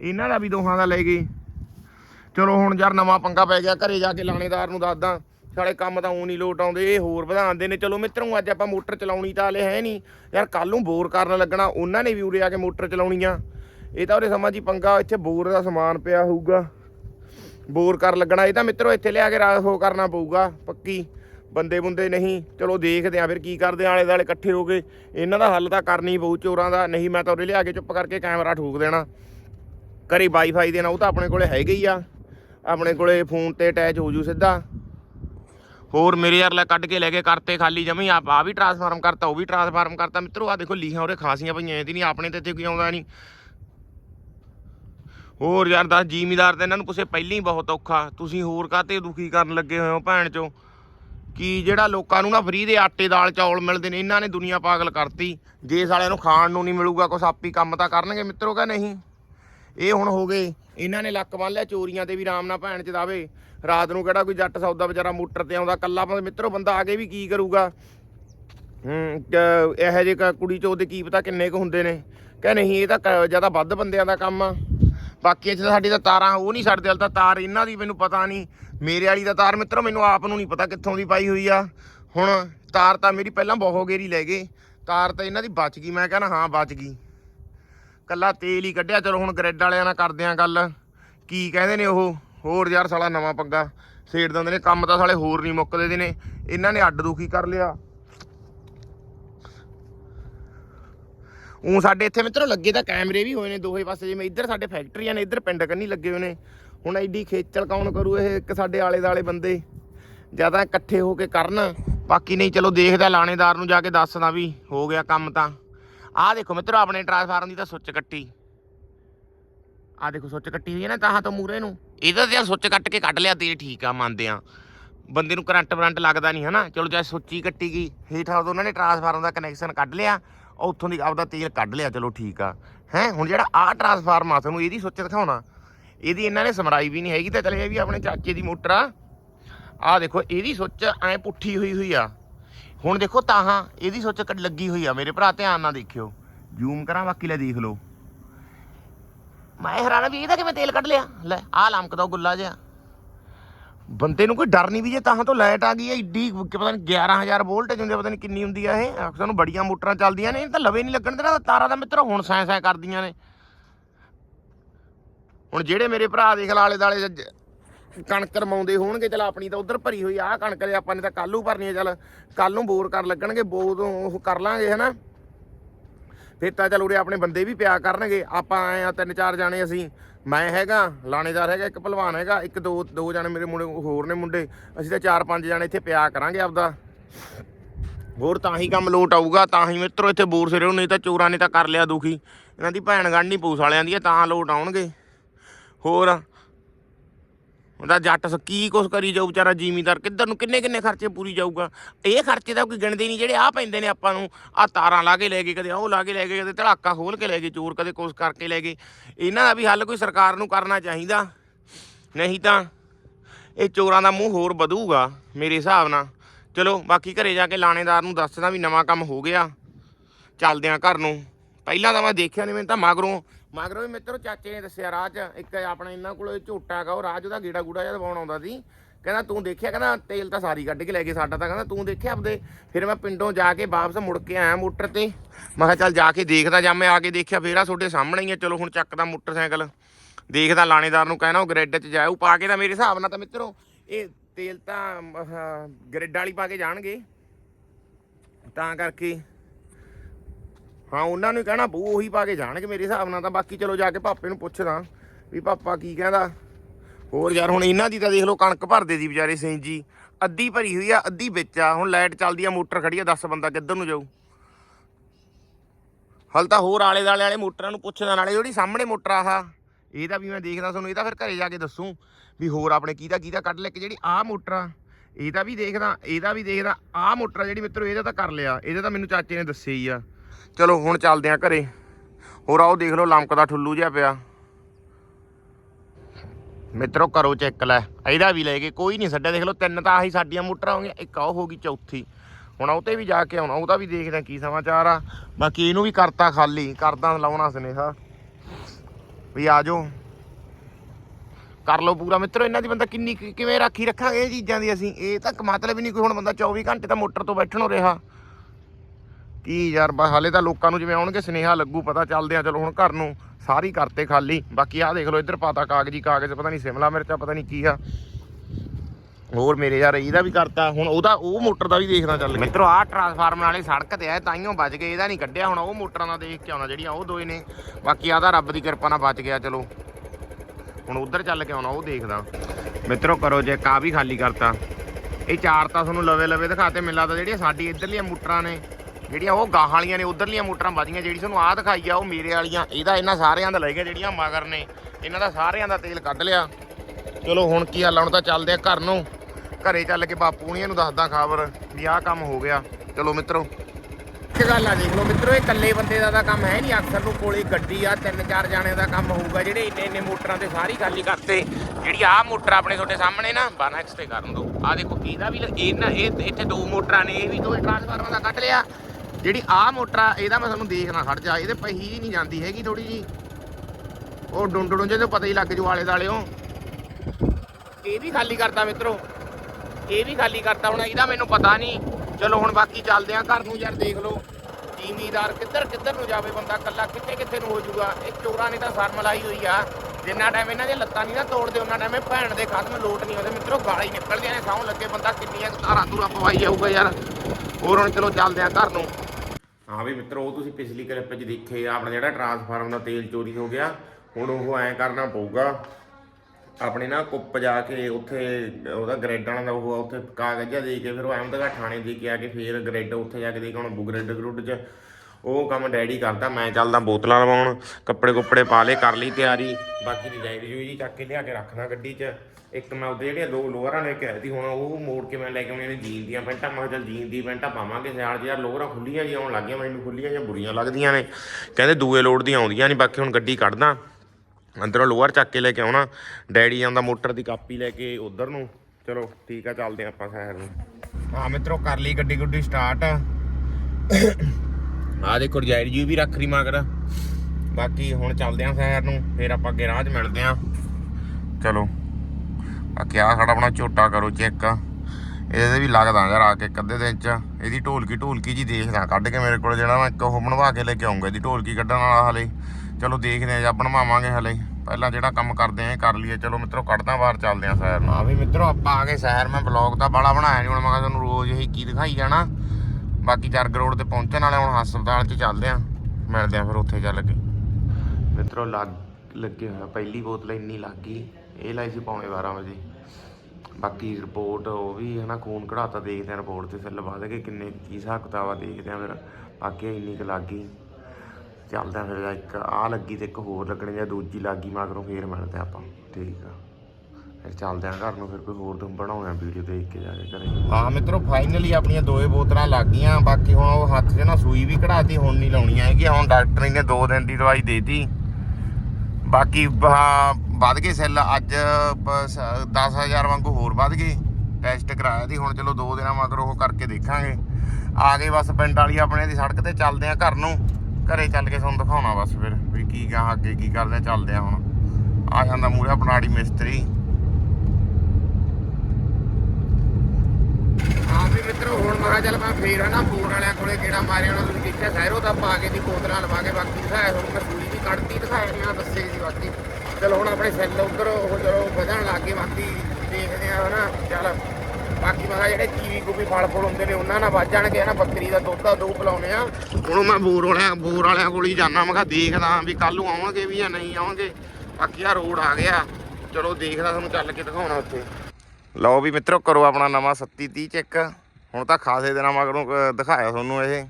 [SPEAKER 1] ਇਹਨਾਂ ਦਾ ਵੀ ਦੋਹਾਂ ਦਾ ਲੈ ਗਏ। ਚਲੋ ਹੁਣ ਯਾਰ ਨਵਾਂ ਪੰਗਾ ਪੈ ਗਿਆ, ਘਰੇ ਜਾ ਕੇ ਲਾਣੇਦਾਰ ਨੂੰ ਦੱਸਦਾ। ਸਾਲੇ ਕੰਮ ਤਾਂ ਉਹ ਨਹੀਂ ਲੋਟ ਆਉਂਦੇ, ਇਹ ਹੋਰ ਵਧਾਉਂਦੇ ਨੇ। ਚਲੋ ਮਿੱਤਰੋਂ, ਅੱਜ ਆਪਾਂ ਮੋਟਰ ਚਲਾਉਣੀ ਤਾਂ ਹਲੇ ਹੈ ਨਹੀਂ ਯਾਰ ਕੱਲ ਨੂੰ ਬੋਰ ਕਰਨ ਲੱਗਣਾ, ਉਹਨਾਂ ਨੇ ਵੀ ਉਰੇ ਆ ਕੇ ਮੋਟਰ ਚਲਾਉਣੀ ਆ ਇਹ ਤਾਂ ਉਹਦੇ ਸਮਾਂ ਜੀ ਪੰਗਾ, ਇੱਥੇ ਬੋਰ ਦਾ ਸਮਾਨ ਪਿਆ ਹੋਊਗਾ। ਬੋਰ ਕਰ ਲੱਗਣਾ, ਇਹ ਤਾਂ ਮਿੱਤਰੋ ਇੱਥੇ ਲਿਆ ਕੇ ਰਾਹ ਹੋ ਕਰਨਾ ਪਊਗਾ, ਪੱਕੀ। ਬੰਦੇ ਬੁੰਦੇ ਨਹੀਂ, ਚਲੋ ਦੇਖਦੇ ਆ ਫਿਰ ਕੀ ਕਰਦੇ ਆਲੇ ਦਾਲੇ ਇਕੱਠੇ ਹੋ ਕੇ। ਇਹਨਾਂ ਦਾ ਹੱਲ ਤਾਂ ਕਰਨੀ ਪਊ ਚੋਰਾਂ ਦਾ, ਨਹੀਂ ਮੈਂ ਤਾਂ ਉਹਦੇ ਲਿਆ ਕੇ ਚੁੱਪ ਕਰਕੇ ਕੈਮਰਾ ਠੋਕ ਦੇਣਾ। ਘਰੇ ਵਾਈਫਾਈ ਦੇਣਾ, ਉਹ ਤਾਂ ਆਪਣੇ ਕੋਲੇ ਹੈਗੇ ਹੀ ਆ। ਆਪਣੇ ਕੋਲੇ ਫੋਨ ਤੇ ਅਟੈਚ ਹੋ ਜੂ ਸਿੱਧਾ। ਹੋਰ ਮੇਰੇ ਯਾਰ ਲੈ ਕੱਢ ਕੇ ਲੈ ਕੇ ਕਰਤੇ ਖਾਲੀ ਜਮੀ ਆ ਆ ਵੀ ਟਰਾਂਸਫਾਰਮ ਕਰਤਾ, ਉਹ ਵੀ ਟਰਾਂਸਫਾਰਮ ਕਰਤਾ। ਮਿੱਤਰੋ ਆ ਦੇਖੋ ਲੀਹਾਂ ਉਰੇ ਖਾਸੀਆਂ ਪਈਆਂ ਇਹਦੀ ਨਹੀਂ, ਆਪਣੇ ਤੇ ਇੱਥੇ ਕੋਈ ਆਉਂਦਾ ਨਹੀਂ। ਹੋਰ ਯਾਰ ਦੱਸ, ਜ਼ਿਮੀਦਾਰ ਤੇ ਇਹਨਾਂ ਨੂੰ ਪੁੱਛੇ, ਪਹਿਲਾਂ ਹੀ ਬਹੁਤ ਔਖਾ। ਤੁਸੀਂ ਹੋਰ ਕਾਤੇ ਦੁਖੀ ਕਰਨ ਲੱਗੇ ਹੋਏ ਹੋ ਭੈਣ ਚੋ? ਕਿ ਜਿਹੜਾ ਲੋਕਾਂ ਨੂੰ ਨਾ ਫਰੀ ਦੇ ਆਟੇ, ਦਾਲ, ਚੌਲ ਮਿਲਦੇ ਨੇ, ਇਹਨਾਂ ਨੇ ਦੁਨੀਆ ਪਾਗਲ ਕਰਤੀ। ਜੇ ਸਾਲਿਆਂ ਨੂੰ ਖਾਣ ਨੂੰ ਨਹੀਂ ਮਿਲੂਗਾ, ਕੁਛ ਆਪੀ ਕੰਮ ਤਾਂ ਕਰਨਗੇ, ਮਿੱਤਰੋ, ਕਾ ਨਹੀਂ? ਇਹ ਹੁਣ ਹੋ ਗਏ। ਇਹਨਾਂ ਨੇ ਲੱਕ ਬੰਨ ਲਿਆ ਚੋਰੀਆਂ ਤੇ ਵੀ ਆਰਾਮ ਨਾਲ ਭੈਣ ਚ ਦਾਵੇ ਰਾਤ ਨੂੰ ਕਿਹੜਾ ਕੋਈ ਜੱਟ ਸੌਦਾ ਵਿਚਾਰਾ ਮੋਟਰ ਤੇ ਆਉਂਦਾ ਕੱਲਾ ਬੰਦਾ, ਮਿੱਤਰੋ ਬੰਦਾ ਆ ਕੇ ਵੀ ਕੀ ਕਰੂਗਾ? ਹੂੰ, ਕ- ਇਹੋ ਜਿਹੇ ਕ- ਕੁੜੀ ਚੋਂ ਦੇ ਕੀ ਪਤਾ ਕਿੰਨੇ ਕੁ ਹੁੰਦੇ ਨੇ। ਕਹ ਨਹੀਂ, ਇਹ ਤਾਂ ਕ- ਜ਼ਿਆਦਾ ਵੱਧ ਬੰਦਿਆਂ ਦਾ ਕੰਮ ਆ। ਬਾਕੀ ਇੱਥੇ ਤਾਂ ਸਾਡੀ ਤਾਂ ਤਾਰਾਂ ਉਹ ਨਹੀਂ ਸਾਡੇ ਹਲ ਤਾਂ ਤਾਰ ਇਹਨਾਂ ਦੀ ਮੈਨੂੰ ਪਤਾ ਨਹੀਂ। ਮੇਰੇ ਵਾਲੀ ਦਾ ਤਾਰ, ਮਿੱਤਰੋ, ਮੈਨੂੰ ਆਪ ਨੂੰ ਨਹੀਂ ਪਤਾ ਕਿੱਥੋਂ ਦੀ ਪਾਈ ਹੋਈ ਆ। ਹੁਣ ਤਾਰ ਤਾਂ ਮੇਰੀ ਪਹਿਲਾਂ ਬਹੁਤ ਗੇਰੀ ਲੈ ਗਏ। ਤਾਰ ਤਾਂ ਇਹਨਾਂ ਦੀ ਬਚ ਗਈ। ਮੈਂ ਕਹਿੰਦਾ, ਹਾਂ, ਬਚ ਗਈ। ਕੱਲਾ ਤੇਲ ਹੀ ਕੱਢਿਆ, ਚਲੋ ਹੁਣ ਗ੍ਰਿਡ ਵਾਲਿਆਂ ਨਾਲ ਕਰਦੇ ਆਂ ਗੱਲ। ਕੀ ਕਹਿੰਦੇ ਨੇ ਉਹ? ਹੋਰ ਯਾਰ ਸਾਲਾ ਨਵਾਂ ਪੰਗਾ। ਸੇੜ ਦਿੰਦੇ ਨੇ ਕੰਮ ਤਾਂ ਸਾਲੇ ਹੋਰ ਨਹੀਂ ਮੁੱਕਦੇ ਦੇ ਨੇ। ਇਹਨਾਂ ਨੇ ਅੱਡ ਦੁਖੀ ਕਰ ਲਿਆ। ਉਹ ਸਾਡੇ ਇੱਥੇ ਮਿੱਤਰੋ ਲੱਗੇ ਤਾਂ ਕੈਮਰੇ ਵੀ ਹੋਏ ਨੇ ਦੋਹੇ ਪਾਸੇ, ਜਿਵੇਂ ਇੱਧਰ ਸਾਡੇ ਫੈਕਟਰੀਆਂ ਨੇ, ਇੱਧਰ ਪਿੰਡ ਕੰਨੀ ਲੱਗੇ ਹੋਏ ਨੇ। ਹੁਣ ਐਡੀ ਖੇਚਲ ਕੌਣ ਕਰੂ ਇਹ ਇੱਕ ਸਾਡੇ ਆਲੇ ਦਾਲੇ ਬੰਦੇ? ਜ਼ਿਆਦਾ ਇਕੱਠੇ ਹੋ ਕੇ ਕਰਨ। ਬਾਕੀ ਨਹੀਂ, ਚਲੋ ਦੇਖਦਾ ਲਾਣੇਦਾਰ ਨੂੰ ਜਾ ਕੇ ਦੱਸਦਾ ਵੀ ਹੋ ਗਿਆ ਕੰਮ ਤਾਂ। ਆਹ ਦੇਖੋ ਮਿੱਤਰੋ, ਆਪਣੇ ਟਰਾਂਸਫਾਰਮ ਦੀ ਤਾਂ ਸੁੱਚ ਕੱਟੀ। ਆਹ ਦੇਖੋ, ਸੁੱਚ ਕੱਟੀ ਹੋਈ ਹੈ ਨਾ ਤਾਹਾਂ ਤੋਂ ਮੂਰੇ ਨੂੰ। ਇਹਦਾ ਤੇ ਸੁੱਚ ਕੱਟ ਕੇ ਕੱਢ ਲਿਆ ਤੇ ਠੀਕ ਆ, ਮੰਨਦੇ ਆ। ਬੰਦੇ ਨੂੰ ਕਰੰਟ ਵਰੰਟ ਲੱਗਦਾ ਨਹੀਂ, ਹਨਾ? ਚਲੋ, ਜੇ ਸੁੱਚੀ ਕੱਟੀ ਗਈ, ਹੇਠਾਂ ਤੋਂ ਉਹਨਾਂ ਨੇ ਟਰਾਂਸਫਾਰਮ ਦਾ ਕਨੈਕਸ਼ਨ ਕੱਢ ਲਿਆ ਉੱਥੋਂ ਦੀ ਆਪਦਾ ਤੇਲ ਕੱਢ ਲਿਆ, ਚਲੋ ਠੀਕ ਆ। ਹੈ? ਹੁਣ ਜਿਹੜਾ ਆਹ ਟਰਾਂਸਫਾਰਮ ਆ, ਤੁਹਾਨੂੰ ਇਹਦੀ ਸੁੱਚ ਦਿਖਾਉਣਾ। ਇਹਦੀ ਇਹਨਾਂ ਨੇ ਸਮਰਾਈ ਵੀ ਨਹੀਂ ਹੈਗੀ, ਤਾਂ ਚਲੇ ਵੀ ਆਪਣੇ ਚਾਚੇ ਦੀ ਮੋਟਰ ਆ। ਆਹ ਦੇਖੋ, ਇਹਦੀ ਸੁੱਚ ਐ ਪੁੱਠੀ ਹੋਈ ਹੋਈ ਆ। ਹੁਣ ਦੇਖੋ ਤਾਹਾਂ ਇਹਦੀ ਸੋਚ ਕੱਢ ਲੱਗੀ ਹੋਈ ਆ ਮੇਰੇ ਭਰਾ, ਧਿਆਨ ਨਾਲ ਦੇਖਿਓ। ਜ਼ੂਮ ਕਰਾਂ, ਬਾਕੀ ਲੈ ਦੇਖ ਲਓ। ਮੈਂ ਹੈਰਾਨ ਵੀ ਇਹਦਾ ਕਿਵੇਂ ਤੇਲ ਕੱਢ ਲਿਆ? ਲੈ, ਆਹ ਲਮਕਦਾ ਗੁੱਲਾ ਜਿਹਾ। ਬੰਦੇ ਨੂੰ ਕੋਈ ਡਰ ਨਹੀਂ ਵੀ ਜੇ ਤਾਹਾਂ ਤੋਂ ਲਾਈਟ ਆ ਗਈ ਹੈ ਏਡੀ ਪਤਾ ਨਹੀਂ 11000 ਵੋਲਟੇਜ ਹੁੰਦੀ ਪਤਾ ਨਹੀਂ ਕਿੰਨੀ ਹੁੰਦੀ ਆ ਇਹ। ਆਹ ਸਾਨੂੰ ਬੜੀਆਂ ਮੋਟਰਾਂ ਚੱਲਦੀਆਂ ਨੇ, ਇਹ ਤਾਂ ਲਵੇ ਨਹੀਂ ਲੱਗਣ ਦੇਣਾ ਤਾਰਾਂ ਦਾ ਮਿੱਤਰ ਹੁਣ ਸਾਇ ਸਾਇ ਕਰਦੀਆਂ ਨੇ। ਹੁਣ ਜਿਹੜੇ ਮੇਰੇ ਭਰਾ ਦੇਖ ਲਾ ਆਲੇ ਦਾਲੇ ਕਣਕ ਰਮਾਉਂਦੇ ਹੋਣਗੇ ਚਲ ਆਪਣੀ ਤਾਂ ਉਧਰ ਭਰੀ ਹੋਈ ਆ ਆਹ ਕਣਕ ਦੇ ਆਪਾਂ ਨੇ ਤਾਂ ਕੱਲ ਨੂੰ ਭਰਨੀ ਹੈ ਚਲ ਕੱਲ ਨੂੰ ਬੋਰ ਕਰ ਲੱਗਣਗੇ ਬੋਰ ਉਹ ਕਰ ਲਾਂਗੇ ਹਨਾ? ਫਿਰ ਤਾਂ ਚਲ ਉਰੇ ਆਪਣੇ ਬੰਦੇ ਵੀ ਪਿਆ ਕਰਨਗੇ ਆਪਾਂ ਆਏ ਆ ਤਿੰਨ ਚਾਰ ਜਾਣੇ ਅਸੀਂ ਮੈਂ ਹੈਗਾ ਲਾਣੇਦਾਰ ਹੈਗਾ ਇੱਕ ਭਲਵਾਨ ਹੈਗਾ ਇੱਕ ਦੋ ਦੋ ਜਾਣੇ ਮੇਰੇ ਮੁੰਡੇ ਹੋਰ ਨੇ ਮੁੰਡੇ ਅਸੀਂ ਤਾਂ ਚਾਰ ਪੰਜ ਜਾਣੇ ਇੱਥੇ ਪਿਆ ਕਰਾਂਗੇ ਆਪਦਾ। ਹੋਰ ਤਾਂ ਹੀ ਕੰਮ ਲੋਟ ਆਊਗਾ ਤਾਂ ਹੀ ਮਿੱਤਰੋ ਇੱਥੇ ਬੋਰ ਸਿਰੇ ਨਹੀਂ ਤਾਂ ਚੋਰਾਂ ਨੇ ਤਾਂ ਕਰ ਲਿਆ ਦੁਖੀ ਇਹਨਾਂ ਦੀ ਭੈਣ ਗੰਢ ਨਹੀਂ ਪੂਸ ਵਾਲਿਆਂ ਦੀ ਆ, ਤਾਂ ਲੋਟ ਆਉਣਗੇ। ਹੋਰ ਉਹਦਾ ਜੱਟ ਕੀ ਕੁਛ ਕਰੀ ਜਾਊ ਵਿਚਾਰਾ ਜ਼ਿਮੀਦਾਰ? ਕਿੱਧਰ ਨੂੰ ਕਿੰਨੇ ਕਿੰਨੇ ਖਰਚੇ ਪੂਰੀ ਜਾਊਗਾ? ਇਹ ਖਰਚੇ ਤਾਂ ਕੋਈ ਗਿਣਦੇ ਨਹੀਂ ਜਿਹੜੇ ਆ ਪੈਂਦੇ ਨੇ ਆਪਾਂ ਨੂੰ। ਆ ਤਾਰਾਂ ਲਾ ਕੇ ਲੈ ਗਏ, ਕਦੇ ਉਹ ਲਾ ਕੇ ਲੈ ਗਏ, ਕਦੇ ਧੜਾਕਾ ਖੋਲ ਕੇ ਲੈ ਗਏ, ਚੋਰ ਕਦੇ ਕੁਛ ਕਰਕੇ ਲੈ ਗਏ। ਇਹਨਾਂ ਦਾ ਵੀ ਹੱਲ ਕੋਈ ਸਰਕਾਰ ਨੂੰ ਕਰਨਾ ਚਾਹੀਦਾ। ਨਹੀਂ ਤਾਂ ਇਹ ਚੋਰਾਂ ਦਾ ਮੂੰਹ ਹੋਰ ਵਧੂਗਾ, ਮੇਰੇ ਹਿਸਾਬ ਨਾਲ। ਚਲੋ, ਬਾਕੀ ਘਰੇ ਜਾ ਕੇ ਲਾਣੇਦਾਰ ਨੂੰ ਦੱਸਦਾ ਵੀ ਨਵਾਂ ਕੰਮ ਹੋ ਗਿਆ। ਚੱਲਦੇ ਆ ਘਰ ਨੂੰ। ਪਹਿਲਾਂ ਤਾਂ ਮੈਂ ਦੇਖਿਆ ਨਹੀਂ ਮੈਨੂੰ ਤਾਂ ਮਗਰੋਂ ਮਗਰੋਂ ਵੀ ਮਿੱਤਰੋ ਚਾਚੇ ਨੇ ਦੱਸਿਆ, ਰਾਹ 'ਚ ਇੱਕ ਆਪਣਾ ਇਹਨਾਂ ਕੋਲ ਝੋਟਾ ਹੈਗਾ, ਉਹ ਰਾਹ 'ਚ ਉਹਦਾ ਗੇੜਾ ਗੂੜਾ ਜਿਹਾ ਦਵਾਉਣ ਆਉਂਦਾ ਸੀ। ਕਹਿੰਦਾ, ਤੂੰ ਦੇਖਿਆ? ਕਹਿੰਦਾ, ਤੇਲ ਤਾਂ ਸਾਰੀ ਕੱਢ ਕੇ ਲੈ ਗਏ ਸਾਡਾ ਤਾਂ। ਕਹਿੰਦਾ, ਤੂੰ ਦੇਖਿਆ ਆਪਦੇ? ਫਿਰ ਮੈਂ ਪਿੰਡੋਂ ਜਾ ਕੇ ਵਾਪਸ ਮੁੜ ਕੇ ਆਇਆ ਮੋਟਰ ਤੇ। ਮੈਂ ਕਿਹਾ, ਚੱਲ ਜਾ ਕੇ ਦੇਖਦਾ ਜਾਂ ਮੈਂ ਆ ਕੇ ਦੇਖਿਆ, ਫੇਰ ਆ ਤੁਹਾਡੇ ਸਾਹਮਣੇ ਹੀ ਆ। ਚਲੋ, ਹੁਣ ਚੱਕਦਾ ਮੋਟਰਸਾਈਕਲ। ਦੇਖਦਾ ਲਾਣੇਦਾਰ ਨੂੰ ਕਹਿਣਾ, ਉਹ ਗ੍ਰਿਡ 'ਚ ਜਾਊ ਪਾ ਕੇ ਤਾਂ ਮੇਰੇ ਹਿਸਾਬ ਨਾਲ ਤਾਂ ਮਿੱਤਰੋ, ਇਹ ਤੇਲ ਤਾਂ ਗ੍ਰਿਡ ਵਾਲੀ ਪਾ ਕੇ ਜਾਣਗੇ। ਤਾਂ ਕਰਕੇ ਹਾਂ, ਉਹਨਾਂ ਨੂੰ ਕਹਿਣਾ ਬੂ ਉਹੀ ਪਾ ਕੇ ਜਾਣਗੇ ਮੇਰੇ ਹਿਸਾਬ ਨਾਲ ਤਾਂ। ਬਾਕੀ ਚਲੋ ਜਾ ਕੇ ਪਾਪੇ ਨੂੰ ਪੁੱਛਦਾ ਵੀ ਪਾਪਾ ਕੀ ਕਹਿੰਦਾ। ਹੋਰ ਯਾਰ, ਹੁਣ ਇਹਨਾਂ ਦੀ ਤਾਂ ਦੇਖ ਲਓ ਕਣਕ ਭਰਦੇ ਦੀ ਵਿਚਾਰੇ ਸਿੰਘ ਜੀ। ਅੱਧੀ ਭਰੀ ਹੋਈ ਆ, ਅੱਧੀ ਵਿੱਚ ਆ। ਹੁਣ ਲਾਈਟ ਚੱਲਦੀ ਆ, ਮੋਟਰ ਖੜੀ ਆ 10 ਬੰਦਾ ਕਿੱਧਰ ਨੂੰ ਜਾਊ। ਹਲ ਤਾਂ ਹੋਰ ਆਲੇ ਦਾਲੇ ਵਾਲੇ ਮੋਟਰਾਂ ਨੂੰ ਪੁੱਛਦਾ, ਨਾਲੇ ਜਿਹੜੀ ਸਾਹਮਣੇ ਮੋਟਰ ਆਹ। ਇਹਦਾ ਵੀ ਮੈਂ ਦੇਖਦਾ ਤੁਹਾਨੂੰ ਇਹਦਾ ਫਿਰ ਘਰੇ ਜਾ ਕੇ ਦੱਸੂ ਵੀ ਹੋਰ ਆਪਣੇ ਕਿਹਦਾ ਕਿਹਦਾ ਕੱਢ ਲੈ ਕੇ ਜਿਹੜੀ ਆਹ ਮੋਟਰ ਆ ਇਹਦਾ ਵੀ ਦੇਖਦਾ ਇਹਦਾ ਵੀ ਦੇਖਦਾ, ਆਹ ਮੋਟਰ ਆ ਜਿਹੜੀ ਮਿੱਤਰੋ, ਇਹਦਾ ਤਾਂ ਕਰ ਲਿਆ। ਇਹਦਾ ਤਾਂ ਮੈਨੂੰ ਚਾਚੇ ਨੇ ਦੱਸਿਆ ਹੀ ਆ। ਚਲੋ ਹੁਣ ਚੱਲਦੇ ਆ ਘਰੇ। ਹੋਰ ਆਓ ਦੇਖ ਲਓ ਲਮਕਦਾ ਠੁੱਲੂ ਜਿਹਾ ਪਿਆ। ਮਿੱਤਰੋ, ਕਰੋ ਚੈੱਕ ਲੈ। ਇਹਦਾ ਵੀ ਲੈ ਕੇ ਕੋਈ ਨਹੀਂ ਛੱਡਿਆ ਦੇਖ ਲਓ, ਤਿੰਨ ਤਾਂ ਆਹੀ ਸਾਡੀਆਂ ਮੋਟਰਾਂ ਹੋ ਗਈਆਂ, ਇੱਕ ਆਹ ਹੋ ਗਈ ਚੌਥੀ। ਹੁਣ ਉਹ ਤੇ ਵੀ ਜਾ ਕੇ ਆਉਣਾ, ਉਹਦਾ ਵੀ ਦੇਖਦੇ ਆ ਕੀ ਸਮਾਚਾਰ ਆ। ਬਾਕੀ ਇਹਨੂੰ ਵੀ ਕਰਤਾ ਖਾਲੀ, ਕਰਦਾ ਲਾਉਣਾ ਸੁਨੇਹਾ। ਵੀ ਆ ਜਾਓ। ਕਰ ਲਓ ਪੂਰਾ। ਮਿੱਤਰੋ, ਇਹਨਾਂ ਦੀ ਬੰਦਾ ਕਿੰਨੀ ਕਿਵੇਂ ਰਾਖੀ ਰੱਖਾਂਗੇ ਇਹ ਚੀਜ਼ਾਂ ਦੀ ਅਸੀਂ? ਇਹ ਤਾਂ ਮਤਲਬ ਹੀ ਨਹੀਂ, ਕੋਈ ਹੁਣ ਬੰਦਾ 24 ਘੰਟੇ ਤਾਂ ਮੋਟਰ ਤੋਂ ਬੈਠਣੋਂ ਰਿਹਾ। ਕੀ ਯਾਰ, ਬਸ ਹਾਲੇ ਤਾਂ ਲੋਕਾਂ ਨੂੰ ਜਿਵੇਂ ਆਉਣਗੇ, ਸੁਨੇਹਾ ਲੱਗੂ, ਪਤਾ ਚੱਲਦੇ ਆ, ਚਲੋ ਹੁਣ ਘਰ ਨੂੰ ਸਾਰੀ ਕਰਤੇ ਖਾਲੀ। ਬਾਕੀ ਆਹ ਦੇਖ ਲਓ, ਇੱਧਰ ਪਾਤਾ ਕਾਗਜ਼ੀ ਕਾਗਜ਼, ਪਤਾ ਨਹੀਂ ਸਿਮਲਾ ਮਿਰਚਾ ਪਤਾ ਨਹੀਂ ਕੀ ਆ। ਹੋਰ ਮੇਰੇ ਯਾਰ, ਇਹਦਾ ਵੀ ਕਰਤਾ, ਹੁਣ ਉਹਦਾ, ਉਹ ਮੋਟਰ ਦਾ ਵੀ ਦੇਖਣਾ ਚੱਲ ਗਿਆ ਮਿੱਤਰੋ, ਆਹ ਟਰਾਂਸਫਾਰਮਰ ਵਾਲੇ ਸੜਕ ਤੇ ਆ ਤਾਈਓ ਬਚ ਗਏ, ਇਹਦਾ ਨਹੀਂ ਕੱਢਿਆ ਹੁਣ, ਉਹ ਮੋਟਰਾਂ ਦਾ ਦੇਖ ਕੇ ਆਉਣਾ, ਜਿਹੜੀਆਂ ਉਹ ਦੋਏ ਨੇ। ਬਾਕੀ ਆਦਾ ਰੱਬ ਦੀ ਕਿਰਪਾ ਨਾਲ ਬਚ ਗਿਆ, ਚਲੋ। ਹੁਣ ਉਧਰ ਚੱਲ ਕੇ ਆਉਣਾ, ਉਹ ਦੇਖਦਾ। ਮਿੱਤਰੋ, ਕਰੋ ਜੇ ਕਾ ਵੀ ਖਾਲੀ ਕਰਤਾ। ਇਹ ਚਾਰ ਤਾਂ ਤੁਹਾਨੂੰ ਲਵੇ ਲਵੇ ਦਿਖਾਤੇ ਮਿਲਾ ਤਾਂ ਜਿਹੜੀਆਂ ਸਾਡੀ ਇੱਧਰਲੀਆਂ ਮੋਟਰਾਂ ਨੇ ਜਿਹੜੀਆਂ ਉਹ ਗਾਹਾਂ ਵਾਲੀਆਂ ਨੇ, ਉਧਰਲੀਆਂ ਮੋਟਰਾਂ ਵੱਜੀਆਂ, ਜਿਹੜੀ ਤੁਹਾਨੂੰ ਆਹ ਦਿਖਾਈ ਆ, ਉਹ ਮੇਰੇ ਵਾਲੀਆਂ। ਇਹਦਾ ਇਹਨਾਂ ਸਾਰਿਆਂ ਦਾ ਲੈ ਗਿਆ ਜਿਹੜੀਆਂ ਮਗਰ ਨੇ। ਇਹਨਾਂ ਦਾ ਸਾਰਿਆਂ ਦਾ ਤੇਲ ਕੱਢ ਲਿਆ। ਚਲੋ, ਹੁਣ ਕੀ ਹਾਲ ਹੁਣ ਤਾਂ ਚੱਲਦੇ ਆ ਘਰ ਨੂੰ। ਘਰੇ ਚੱਲ ਕੇ ਬਾਪੂ ਹੁਣੀਆਂ ਨੂੰ ਦੱਸਦਾ ਖਬਰ ਵੀ ਆਹ ਕੰਮ ਹੋ ਗਿਆ। ਚਲੋ, ਮਿੱਤਰੋ। ਇੱਕ ਗੱਲ ਆ, ਦੇਖ ਲਓ ਮਿੱਤਰੋ, ਇਹ ਇਕੱਲੇ ਬੰਦੇ ਦਾ ਤਾਂ ਕੰਮ ਹੈ ਨਹੀਂ। ਅਕਸਰ ਨੂੰ ਕੋਲੇ ਗੱਡੀ ਆ, ਤਿੰਨ ਚਾਰ ਜਾਣੇ ਦਾ ਕੰਮ ਹੋਊਗਾ। ਜਿਹੜੇ ਇੰਨੇ ਇੰਨੇ ਮੋਟਰਾਂ ਤੇ ਸਾਰੀ ਗੱਲ ਹੀ ਕਰਤੇ। ਜਿਹੜੀ ਆਹ ਮੋਟਰ ਆਪਣੇ ਤੁਹਾਡੇ ਸਾਹਮਣੇ ਨਾ ਬਾਨੈਕਸ ਤੇ ਕਰਨ ਦੋ। ਆਹ ਦੇਖੋ, ਕਿਹਦਾ ਵੀ ਇਹਨਾਂ ਇਹ ਇੱਥੇ ਦੋ ਮੋਟਰਾਂ ਨੇ, ਇਹ ਵੀ ਦੋ ਟਰਾਂਸਫਾਰਮਰ ਦਾ ਕੱਢ ਲਿਆ। ਜਿਹੜੀ ਆਹ ਮੋਟਰ ਆ, ਇਹਦਾ ਮੈਂ ਤੁਹਾਨੂੰ ਦੇਖਣਾ ਖੜ ਜਾ, ਇਹਦੇ ਪਹੀ ਜੀ ਨਹੀਂ ਜਾਂਦੀ ਹੈਗੀ ਥੋੜੀ ਜੀ ਉਹ ਡੁੰਡੜੋਂ ਜੇ ਪਤਾ ਹੀ ਲੱਗ ਜੂ ਆਲੇ ਦਾਲਿਓ ਇਹ ਵੀ ਖਾਲੀ ਕਰਤਾ ਮਿੱਤਰੋ। ਇਹ ਵੀ ਖਾਲੀ ਕਰਤਾ ਹੁਣ, ਇਹਦਾ ਮੈਨੂੰ ਪਤਾ ਨਹੀਂ। ਚਲੋ ਹੁਣ ਬਾਕੀ ਚੱਲਦੇ ਆ, ਘਰ ਨੂੰ ਯਾਰ ਦੇਖ ਲਓ। ਜ਼ਿਮੀਦਾਰ ਕਿੱਧਰ ਕਿੱਧਰ ਨੂੰ ਜਾਵੇ ਬੰਦਾ ਕੱਲਾ ਕਿੱਥੇ ਕਿੱਥੇ ਨੂੰ ਹੋ ਜਾਊਗਾ ਇਹ ਚੋਰਾਂ ਨੇ ਤਾਂ ਸਰ ਮਲਾਈ ਹੋਈ ਆ। ਜਿੰਨਾ ਟਾਈਮ ਇਹਨਾਂ ਦੀਆਂ ਲੱਤਾਂ ਨਹੀਂ ਨਾ ਤੋੜਦੇ, ਉਹਨਾਂ ਟਾਈਮ ਇਹ ਭੈਣ ਦੇ ਖਤਮ ਲੋਟ ਨਹੀਂ ਆਉਂਦੇ ਮਿੱਤਰੋ, ਗਾਲਾਂ ਹੀ ਨਿਕਲਦੀਆਂ ਨੇ ਸੌਂ ਲੱਗੇ, ਬੰਦਾ ਕਿੰਨੀਆਂ ਕੁ ਧਾਰਾਂ ਧੂਰਾਂ ਪਵਾਈ ਜਾਊਗਾ ਯਾਰ। ਹੋਰ ਹੁਣ ਚਲੋ ਚੱਲਦੇ ਆ ਘਰ ਨੂੰ। ਹਾਂ ਵੀ ਮਿੱਤਰੋ ਉਹ ਤੁਸੀਂ ਪਿਛਲੀ ਕਲਿੱਪ 'ਚ ਦੇਖੇ ਆਪਣਾ ਜਿਹੜਾ ਟਰਾਂਸਫਾਰਮ ਦਾ ਤੇਲ ਚੋਰੀ ਹੋ ਗਿਆ ਹੁਣ ਉਹ ਐਂ ਕਰਨਾ ਪਊਗਾ। ਆਪਣੇ ਨਾ ਕੁੱਪ ਜਾ ਕੇ ਉੱਥੇ ਉਹਦਾ ਗ੍ਰੈਡ ਵਾਲਾ ਦਾ ਉਹ ਆ, ਉੱਥੇ ਕਾਗਜ਼ ਜਿਹਾ ਦੇ ਕੇ ਫਿਰ ਉਹ ਅਹਿਮਦਗੜ੍ਹ ਥਾਣੇ ਦੇ ਕੇ ਆ ਕੇ ਫਿਰ ਗ੍ਰੈਡ ਉੱਥੇ ਜਾ ਕੇ ਦੇ ਕੇ ਹੁਣ ਗ੍ਰੈਡ ਗਰੁੱਡ 'ਚ। ਉਹ ਕੰਮ ਡੈਡੀ ਕਰਦਾ, ਮੈਂ ਚੱਲਦਾ ਬੋਤਲਾਂ ਲਵਾਉਣ, ਕੱਪੜੇ ਕੁੱਪੜੇ ਪਾ ਲੇ ਕਰ ਲਈ ਤਿਆਰੀ। ਬਾਕੀ ਦੀ ਜਾਈ ਜੀ, ਚੱਕ ਕੇ ਲਿਆ ਕੇ ਰੱਖਣਾ ਗੱਡੀ 'ਚ। ਇੱਕ ਮੈਂ ਉਹਦੇ ਜਿਹੜੀਆਂ ਦੋ ਲੋਅਰਾਂ ਲੈ ਕੇ ਆਇਆ ਸੀ, ਹੁਣ ਉਹ ਮੋੜ ਕੇ ਮੈਂ ਲੈ ਕੇ ਆਉਣੀਆਂ ਨੇ ਜੀਨ ਦੀਆਂ ਪੈਂਟਾਂ। ਮੈਂ ਕਿਹਾ ਚੱਲ ਜੀਨ ਦੀ ਪੈਂਟਾਂ ਪਾਵਾਂਗੇ, ਸਿਆਲ 'ਚ ਲੋਅਰਾਂ ਖੁੱਲੀਆਂ ਜੀ ਆਉਣ ਲੱਗੀਆਂ ਮੈਨੂੰ ਖੁੱਲੀਆਂ ਜਾਂ ਬੁਰੀਆਂ ਲੱਗਦੀਆਂ ਨੇ। ਕਹਿੰਦੇ ਦੂਏ ਲੋਡ ਦੀਆਂ ਆਉਂਦੀਆਂ ਨਹੀਂ ਬਾਕੀ ਹੁਣ ਗੱਡੀ ਕੱਢਦਾ। ਅੰਦਰੋਂ ਲੋਅਰ ਚੱਕ ਕੇ ਲੈ ਕੇ ਆਉਣਾ। ਡੈਡੀ ਆਉਂਦਾ ਮੋਟਰ ਦੀ ਕਾਪੀ ਲੈ ਕੇ ਉਧਰ ਨੂੰ। ਚਲੋ, ਠੀਕ ਆ, ਚੱਲਦੇ ਆਪਾਂ ਸ਼ਹਿਰ ਨੂੰ। ਹਾਂ ਮਿੱਤਰੋ, ਕਰ ਲਈ ਗੱਡੀ ਗੁੱਡੀ ਸਟਾਰਟ ਆ ਦੇਖੋ ਰਜਾਈ ਜੀ ਵੀ ਰੱਖ ਰਹੀ ਮਗਰ ਬਾਕੀ ਹੁਣ ਚੱਲਦੇ ਆਂ ਸ਼ਹਿਰ ਨੂੰ, ਫੇਰ ਆਪਾਂ ਅੱਗੇ ਰਾਹ 'ਚ ਮਿਲਦੇ ਆਂ। ਚਲੋ ਆ ਕਿਆ ਸਾਡਾ ਆਪਣਾ ਝੋਟਾ ਕਰੋ ਚੈੱਕ। ਇਹਦੇ ਵੀ ਲੱਗਦਾ ਯਾਰ ਆ ਕੇ ਇੱਕ ਅੱਧੇ ਦਿਨ 'ਚ। ਇਹਦੀ ਢੋਲਕੀ ਢੋਲਕੀ ਜੀ ਦੇਖਦਾ, ਕੱਢ ਕੇ ਮੇਰੇ ਕੋਲ ਜਿਹੜਾ ਮੈਂ ਇੱਕ ਉਹ ਬਣਵਾ ਕੇ ਲੈ ਕੇ ਆਉਂਗਾ, ਇਹਦੀ ਢੋਲਕੀ ਕੱਢਣ ਵਾਲਾ ਹਲੇ। ਚਲੋ ਦੇਖਦੇ ਆਂ ਜਾਂ ਬਣਵਾਵਾਂਗੇ ਹਲੇ। ਪਹਿਲਾਂ ਜਿਹੜਾ ਕੰਮ ਕਰਦੇ ਆਂ, ਇਹ ਕਰ ਲਈਏ। ਚਲੋ ਮਿੱਤਰੋ, ਕੱਢਦਾ ਬਾਹਰ ਚੱਲਦੇ ਆਂ ਸ਼ਹਿਰ ਨੂੰ। ਆ ਵੀ ਮਿੱਤਰੋ, ਆਪਾਂ ਆ ਗਏ ਸ਼ਹਿਰ। ਮੈਂ ਬਲੌਗ ਤਾਂ ਬੜਾ ਬਣਾਇਆ ਨਹੀਂ ਹੁਣ ਮੈਂ ਕਿਹਾ ਤੁਹਾਨੂੰ ਰੋਜ਼ ਇਹੀ ਕੀ ਦਿਖਾਈ ਜਾਣਾ। ਬਾਕੀ ਜਰਗ ਰੋਡ ਤੇ ਪਹੁੰਚਣ ਵਾਲੇ ਹੁਣ ਹਸਪਤਾਲ 'ਚ ਚੱਲਦੇ ਆਂ। ਮਿਲਦੇ ਆਂ ਫਿਰ ਉੱਥੇ ਚੱਲ ਕੇ। ਮਿੱਤਰੋ, ਲੱਗ ਲੱਗੇ ਹੋਇਆ, ਪਹਿਲੀ ਬੋਤਲ ਇੰਨੀ ਲੱਗ ਗਈ। ਇਹ ਲਾਈ ਸੀ ਪੌਣੇ 12 ਵਜੇ। ਬਾਕੀ ਰਿਪੋਰਟ ਉਹ ਵੀ ਹਨਾ, ਖੂਨ ਕਢਾਤਾ, ਦੇਖਦੇ ਆ ਰਿਪੋਰਟ ਤੇ ਫਿਰ ਲਵਾ ਦੇ ਕੇ ਕਿੰਨੇ, ਕੀ ਹਿਸਾਬ ਕਿਤਾਬ ਆ, ਦੇਖਦੇ ਆ ਫਿਰ। ਬਾਕੀ ਇੰਨੀ ਕੁ ਲੱਗ ਗਈ। ਚੱਲਦਾ ਫਿਰ, ਇੱਕ ਆ ਲੱਗੀ ਤੇ ਇੱਕ ਹੋਰ ਲੱਗਣੀ ਜਾਂ ਦੂਜੀ ਲੱਗੀ, ਮਗਰੋਂ ਫੇਰ ਮਿਲਦੇ ਆ ਆਪਾਂ। ਠੀਕ ਆ। ਫਿਰ ਚੱਲਦੇ ਆ ਘਰ ਨੂੰ, ਫਿਰ ਕੋਈ ਹੋਰ ਤੋਂ ਬਣਾਉਂਦੇ ਆ ਵੀਡੀਓ ਦੇਖ ਕੇ ਜਾ ਕੇ ਘਰੇ। ਹਾਂ ਮਿੱਤਰੋ ਫਾਈਨਲੀ ਆਪਣੀਆਂ ਦੋਏ ਬੋਤਲਾਂ ਲੱਗ ਗਈਆਂ ਬਾਕੀ ਹੁਣ ਉਹ ਹੱਥ 'ਚ ਨਾ ਸੂਈ ਵੀ ਕਢਾਤੀ, ਹੁਣ ਨਹੀਂ ਲਾਉਣੀ ਹੈਗੀ ਹੁਣ ਡਾਕਟਰ ਨੇ 2 ਦਿਨ ਦੀ ਦਵਾਈ ਦੇਤੀ। ਬਾਕੀ ਵੱਧ ਗਏ ਸੈੱਲ, ਅੱਜ 10000 ਵਾਂਗੂ ਹੋਰ ਵੱਧ ਗਏ। ਟੈਸਟ ਕਰਾਇਆ ਸੀ, ਹੁਣ ਚਲੋ 2 ਦਿਨਾਂ ਮਗਰ ਉਹ ਕਰਕੇ ਦੇਖਾਂਗੇ। ਆ ਗਏ ਬਸ ਪਿੰਡ ਵਾਲੀ ਆਪਣੇ ਦੀ ਸੜਕ ਤੇ, ਚੱਲਦੇ ਆ ਘਰ ਨੂੰ। ਘਰੇ ਚੱਲ ਕੇ ਤੁਹਾਨੂੰ ਦਿਖਾਉਣਾ ਬਸ ਫਿਰ, ਵੀ ਕੀ ਗਾ ਅੱਗੇ ਕੀ ਕਰਦੇ ਆ, ਚੱਲਦੇ ਆ ਹੁਣ। ਆ ਜਾਂਦਾ ਮੂਰੇ ਬਣਾੜੀ ਮਿਸਤਰੀ। ਹਾਂ ਵੀ ਮਿੱਤਰੋ, ਹੁਣ ਮੈਂ ਕਿਹਾ ਚੱਲ ਮੈਂ ਫੇਰ ਹਨਾ ਫੂਡ ਵਾਲਿਆਂ ਕੋਲੇ ਕਿਹੜਾ ਮਾਰਿਆ, ਉਹਨਾਂ ਤੁਸੀਂ ਦੇਖਿਆ ਸਹਿਰੋ ਦਾ ਪਾ ਕੇ ਦੀ ਬੋਤਲਾਂ ਲਵਾ ਕੇ ਬਾਕੀ ਦਿਖਾਇਆ, ਹੁਣ ਮੈਂ ਸੂਈ ਦੀ ਕੱਢਤੀ, ਦਿਖਾਇਆ ਨਹੀਂ ਦੱਸੇ ਦੀ ਬਾਕੀ। ਚਲੋ ਹੁਣ ਆਪਣੇ ਸੈੱਲ ਉੱਧਰ ਉਹ ਚਲੋ ਵਧਣ ਲੱਗ ਗਏ, ਬਾਕੀ ਦੇਖਦੇ ਆ ਹਨਾ, ਚੱਲ। ਬਾਕੀ ਮੈਂ ਜਿਹੜੇ ਕੀਵੀ ਕੂਵੀ ਫਲ ਫੁੱਲ ਹੁੰਦੇ ਨੇ, ਉਹਨਾਂ ਨਾਲ ਵੱਜ ਜਾਣਗੇ ਹਨਾ, ਬੱਕਰੀ ਦਾ ਦੁੱਧ ਦਾ ਦੋ ਪਿਲਾਉਣੇ ਆ। ਹੁਣ ਮੈਂ ਬੋਰ ਵਾਲਿਆਂ ਬੋਰ ਵਾਲਿਆਂ ਕੋਲ ਹੀ ਜਾਣਾ ਮੈਂ ਕਿਹਾ ਦੇਖਦਾ ਵੀ ਕੱਲ ਨੂੰ ਆਉਣਗੇ ਵੀ ਜਾਂ ਨਹੀਂ ਆਉਣਗੇ। ਬਾਕੀ ਆ ਰੋਡ ਆ ਗਿਆ। ਚਲੋ ਦੇਖਦਾ ਤੁਹਾਨੂੰ ਚੱਲ ਕੇ ਦਿਖਾਉਣਾ ਉੱਥੇ। ਲਓ ਵੀ ਮਿੱਤਰੋ ਕਰੋ ਆਪਣਾ ਨਵਾਂ 3730 ਚੈੱਕ। ਹੁਣ ਤਾਂ ਖਾਸੇ ਦਿਨਾਂ ਮਗਰੋਂ ਅਹ, ਦਿਖਾਇਆ ਤੁਹਾਨੂੰ ਇਹ।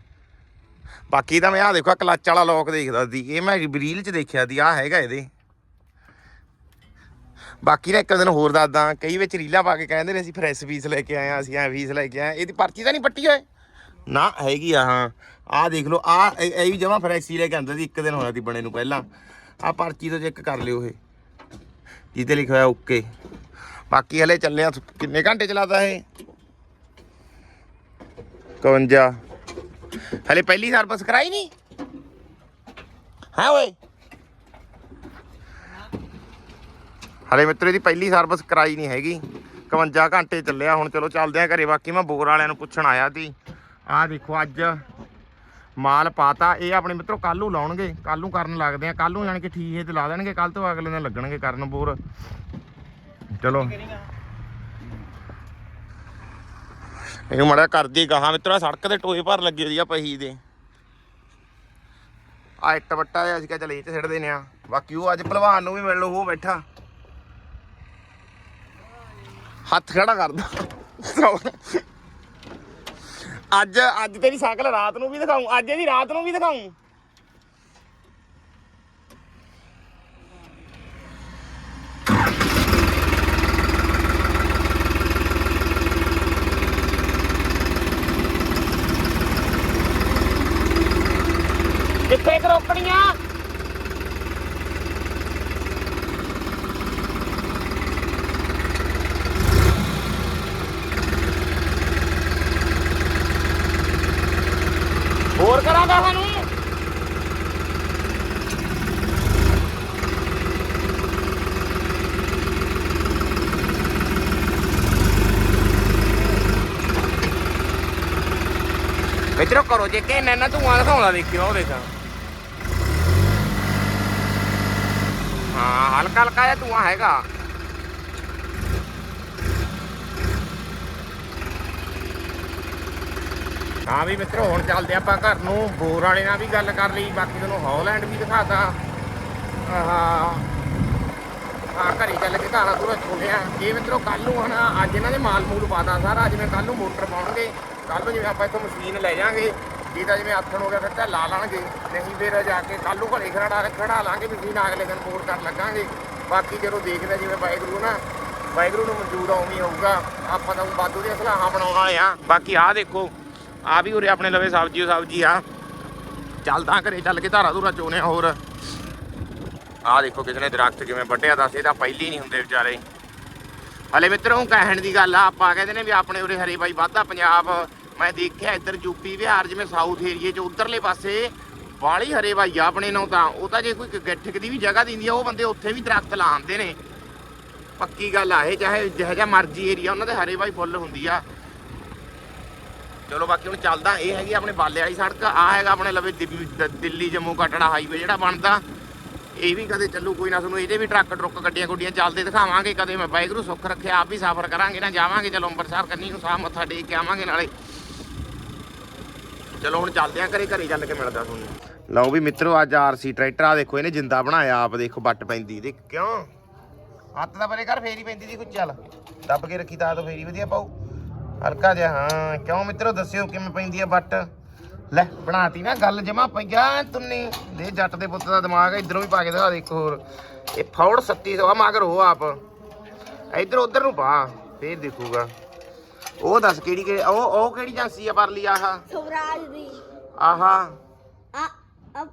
[SPEAKER 1] ਬਾਕੀ ਤਾਂ ਮੈਂ ਆਹ ਦੇਖੋ ਕਲੱਚ ਵਾਲਾ ਲੋਕ ਦੇਖਦਾ ਸੀ। ਇਹ ਮੈਂ ਰੀਲ 'ਚ ਦੇਖਿਆ ਸੀ ਆਹ ਹੈਗਾ ਇਹਦੇ। ਬਾਕੀ ਨਾ ਇੱਕ ਦਿਨ ਹੋਰ ਦੱਸਦਾ ਕਈ ਵਿੱਚ ਰੀਲਾਂ ਪਾ ਕੇ ਕਹਿੰਦੇ ਨੇ ਅਸੀਂ ਫਰੈਸ਼ ਫੀਸ ਲੈ ਕੇ ਆਏ ਆ ਅਸੀਂ ਐ ਫੀਸ ਲੈ ਕੇ ਆਏ ਇਹਦੀ ਪਰਚੀ ਤਾਂ ਨਹੀਂ ਪੱਟੀ ਹੋਏ ਨਾ ਹੈਗੀ ਆ ਹਾਂ। ਆਹ ਦੇਖ ਲਓ ਆ ਇਹ ਵੀ ਜਮਾ ਫਰੈਸ਼ ਹੀ ਲੈ ਕੇ ਆਂਦਾ ਸੀ ਇੱਕ ਦਿਨ ਹੋਇਆ ਸੀ ਬਣੇ ਨੂੰ ਪਹਿਲਾਂ। ਆ ਪਰਚੀ ਤੋਂ ਚੈੱਕ ਕਰ ਲਿਓ ਇਹ। ਜਿਹਦੇ ਲਿਖਿਆ ਹੋਇਆ ਓਕੇ। ਬਾਕੀ ਹਲੇ ਚੱਲੇ ਆ, ਕਿੰਨੇ ਘੰਟੇ ਚਲਾਦਾ ਇਹ? 51 ਹਲੇ ਪਹਿਲੀ ਸਰਵਿਸ ਕਰਾਈ ਨਹੀਂ? ਹਾਂ ਓਏ? ਹਲੇ ਮਿੱਤਰ, ਇਹਦੀ ਪਹਿਲੀ ਸਰਵਿਸ ਕਰਾਈ ਨਹੀਂ ਹੈਗੀ। 51 ਘੰਟੇ ਚੱਲਿਆ, ਹੁਣ ਚਲੋ ਚੱਲਦੇ ਆ ਘਰੇ। ਬਾਕੀ ਮੈਂ ਬੋਰ ਵਾਲਿਆਂ ਨੂੰ ਪੁੱਛਣ ਆਇਆ ਸੀ। ਆਹ ਦੇਖੋ ਅੱਜ ਮਾਲ ਪਾਤਾ। ਇਹ ਆਪਣੇ ਮਿੱਤਰੋ ਕੱਲ ਨੂੰ ਲਾਉਣਗੇ। ਕੱਲ ਨੂੰ ਕਰਨ ਲੱਗਦੇ ਆ। ਕੱਲ ਨੂੰ ਜਾਣ ਕੇ ਠੀਕ ਤੇ ਲਾ ਦੇਣਗੇ। ਕੱਲ ਤੋਂ ਅਗਲੇ ਦਿਨ ਲੱਗਣਗੇ ਕਰਨ ਬੋਰ। ਚਲੋ। ਇਹਨੂੰ ਮੜਾ ਕਰਦੀ ਗਾਹਾਂ ਮਿੱਤਰਾ, ਸੜਕ ਤੇ ਟੋਏ ਭਰ ਲੱਗੀ ਹੋਈ ਆ ਪਹੀ ਦੇ। ਆ ਇੱਟ ਵੱਟਾ ਜਿਹਾ ਅਸੀਂ ਕਿਹਾ ਚਲ ਇਹ ਚ ਸਿੱਟ ਦੇਨੇ ਆ। ਬਾਕੀ ਉਹ ਅੱਜ ਭਲਵਾਨ ਨੂੰ ਵੀ ਮਿਲ ਲਓ, ਉਹ ਬੈਠਾ। ਹੱਥ ਖੜਾ ਕਰਦਾ ਅੱਜ ਅੱਜ ਤੇਰੀ ਸਾਈਕਲ ਰਾਤ ਨੂੰ ਵੀ ਦਿਖਾਉਂ ਅੱਜ ਇਹਦੀ ਰਾਤ ਨੂੰ ਵੀ ਦਿਖਾਉਂ ਕਿੱਥੇ ਕਰੋਕਣੀਆਂ ਹੋਰ ਕਰਾਂਗਾ ਸਾਨੂੰ। ਮਿੱਤਰੋ ਕਰੋ ਜੇ ਕਿ ਇੰਨਾ ਇੰਨਾ ਧੂਆਂ ਦਿਖਾਉਂਦਾ ਦੇਖਿਓ, ਉਹ ਦੇਖ। ਹਾਂ ਹਲਕਾ ਹਲਕਾ ਜਿਹਾ ਧੂਆਂ ਹੈਗਾ। ਹਾਂ ਵੀ ਮਿੱਤਰੋ, ਹੁਣ ਚੱਲਦੇ ਆਪਾਂ ਘਰ ਨੂੰ। ਬੋਰ ਵਾਲੇ ਨਾਲ ਵੀ ਗੱਲ ਕਰ ਲਈ, ਬਾਕੀ ਤੁਹਾਨੂੰ ਹੌਲੈਂਡ ਵੀ ਦਿਖਾਤਾ। ਆਹ। ਆ ਘਰੇ ਚੱਲ ਕੇ ਘਾਲਾ ਪੂਰਾ ਛੋਲਿਆ ਇਹ ਮਿੱਤਰੋ ਕੱਲ ਨੂੰ ਹਨਾ, ਅੱਜ ਇਹਨਾਂ ਦੇ ਮਾਲ ਮੂਲ ਪਾਤਾ ਸਾਰਾ। ਜਿਵੇਂ ਕੱਲ ਨੂੰ ਮੋਟਰ ਪਾਉਣਗੇ। ਕੱਲ ਨੂੰ ਜਿਵੇਂ ਆਪਾਂ ਇੱਥੋਂ ਮਸ਼ੀਨ ਲੈ ਜਾਾਂਗੇ ਜੀ ਤਾਂ ਜਿਵੇਂ ਆਥਣ ਹੋ ਗਿਆ, ਫਿਰ ਤਾਂ ਲਾ ਲਾਂਗੇ। ਨਹੀਂ ਫਿਰ ਜਾ ਕੇ ਕੱਲ ਨੂੰ ਘਰੇ ਖੜਾ ਖੜਾ ਲਾਂਗੇ ਮਸ਼ੀਨ, ਅਗਲੇ ਦਿਨ ਮੋੜ ਕਰ ਲੱਗਾਂਗੇ। ਬਾਕੀ ਜਦੋਂ ਦੇਖਦੇ ਜਿਵੇਂ ਵਾਹਿਗੁਰੂ ਨਾ, ਵਾਹਿਗੁਰੂ ਨੂੰ ਮਨਜ਼ੂਰ ਆ ਉਵੇਂ ਹੋਊਗਾ। ਆਪਾਂ ਤਾਂ ਬਾਦੂ ਦੀਆਂ ਸਲਾਹਾਂ ਬਣਾਉਣ ਵਾਲੇ ਆ ਬਾਕੀ ਆਹ ਦੇਖੋ ਆ ਵੀ ਉਰੇ ਆਪਣੇ ਲਵੇ ਸਬਜ਼ੀ ਸਬਜ਼ੀ ਆ। ਚੱਲਦਾ ਘਰੇ ਚੱਲ ਕੇ ਧਾਰਾ ਧੂਰਾ ਚੋਨੇ ਹੋਰ। ਆਹ ਦੇਖੋ ਕਿਸੇ ਨੇ ਦਰਖਤ ਕਿਵੇਂ ਵੱਢਿਆ, ਦੱਸ ਇਹ ਤਾਂ ਪਹਿਲੀ ਨਹੀਂ ਹੁੰਦੇ ਵਿਚਾਰੇ। ਹਲੇ ਮਿੱਤਰੋਂ ਕਹਿਣ ਦੀ ਗੱਲ ਆ, ਆਪਾਂ ਕਹਿੰਦੇ ਨੇ ਵੀ ਆਪਣੇ ਉਰੇ ਹਰੇ ਬਾਈ ਵਾਧਾ ਪੰਜਾਬ। ਮੈਂ ਦੇਖਿਆ ਇੱਧਰ ਯੂਪੀ ਬਿਹਾਰ, ਜਿਵੇਂ ਸਾਊਥ ਏਰੀਏ 'ਚ ਉਧਰਲੇ ਪਾਸੇ ਬਾਲੀ ਹਰੇ ਬਾਈ ਆ ਆਪਣੇ ਨੂੰ ਤਾਂ। ਉਹ ਤਾਂ ਜੇ ਕੋਈ ਗਿੱਠਕ ਦੀ ਵੀ ਜਗ੍ਹਾ ਦਿੰਦੀ ਆ, ਉਹ ਬੰਦੇ ਉੱਥੇ ਵੀ ਦਰਖਤ ਲਾਉਂਦੇ ਨੇ। ਪੱਕੀ ਗੱਲ ਆ, ਇਹ ਚਾਹੇ ਜਿਹੋ ਜਿਹਾ ਮਰਜ਼ੀ ਏਰੀਆ ਉਹਨਾਂ ਦੇ ਹਰੇ ਬਾਈ ਫੁੱਲ ਹੁੰਦੀ ਆ। ਚਲੋ ਬਾਕੀ ਹੁਣ ਚੱਲਦਾ ਇਹ ਹੈਗੀ ਆਪਣੇ ਬਾਲੇ ਵਾਲੀ ਸੜਕ ਆ ਹੈਗਾ ਆਪਣੇ ਲਵੇ ਦਿੱਲੀ- ਜੰਮੂ ਕਟੜਾ ਹਾਈਵੇ ਜਿਹੜਾ ਬਣਦਾ। ਇਹ ਵੀ ਕਦੇ ਚੱਲੂ, ਕੋਈ ਨਾ ਤੁਹਾਨੂੰ ਇਹਦੇ ਵੀ ਟਰੱਕ ਟਰੁੱਕ ਗੱਡੀਆਂ ਗੁੱਡੀਆਂ ਚੱਲਦੇ ਦਿਖਾਵਾਂਗੇ, ਕਦੇ ਮੈਂ ਵਾਹਿਗੁਰੂ ਸੁੱਖ ਰੱਖਿਆ ਆਪ ਵੀ ਸਫ਼ਰ ਕਰਾਂਗੇ ਨਾ, ਜਾਵਾਂਗੇ ਚਲੋ ਅੰਮ੍ਰਿਤਸਰ ਕੰਨੀ ਨੂੰ ਸਾਹ ਮੱਥਾ ਟੇਕ ਕੇ ਆਵਾਂਗੇ ਨਾਲੇ। ਚਲੋ ਹੁਣ ਚੱਲਦੇ ਆਂ, ਘਰੇ ਘਰੇ ਚੱਲ ਕੇ ਮਿਲਦਾ ਤੁਹਾਨੂੰ। ਲਓ ਵੀ ਮਿੱਤਰੋ, ਅੱਜ ਆਰਸੀ ਟਰੈਕਟਰ ਆ ਦੇਖੋ, ਇਹਨੇ ਜਿੰਦਾ ਬਣਾਇਆ, ਆਪ ਦੇਖੋ ਵੱਟ ਪੈਂਦੀ ਦੇ ਕਿਉਂ? ਹੱਥ ਦਾ ਪਰੇ ਕਰ, ਫੇਰੀ ਪੈਂਦੀ ਦੀ ਕੁਝ, ਚੱਲ। ਦੱਬ ਕੇ ਰੱਖੀ ਤਾਂ ਤਾਂ ਫੇਰੀ ਵਧੀਆ ਪਾਉ ਹਲਕਾ ਜਿਹਾ ਹਾਂ। ਕਿਉਂ ਮਿੱਤਰੋ ਦੱਸਿਓ ਕਿਵੇਂ ਪੈਂਦੀ ਆ ਬੱਟ ਲੈ ਬਣਾਤੀ ਨਾ ਗੱਲ ਜਮਾ ਪਈਆ ਤੁੰਨੀ। ਦੇ ਜੱਟ ਦੇ ਪੁੱਤ ਦਾ ਦਿਮਾਗ ਇਧਰੋਂ ਵੀ ਪਾ ਕੇ ਦਿਖਾ ਦੇਖੋ ਹੋਰ। ਇਹ ਫੌੜ 3700 ਆ ਮਗਰ ਹੋ ਆਪ। ਇਧਰ ਉਧਰ ਨੂੰ ਪਾ ਫੇਰ ਦੇਖੂਗਾ। ਉਹ ਦੱਸ ਕਿਹੜੀ ਕਿਹੜੀ ਉਹ ਉਹ ਕਿਹੜੀ ਏਜੰਸੀ ਆ ਪਰਲੀ ਆਹ?
[SPEAKER 2] ਸਵਰਾਜ ਦੀ।
[SPEAKER 1] ਆਹਾ।
[SPEAKER 2] ਆ ਆ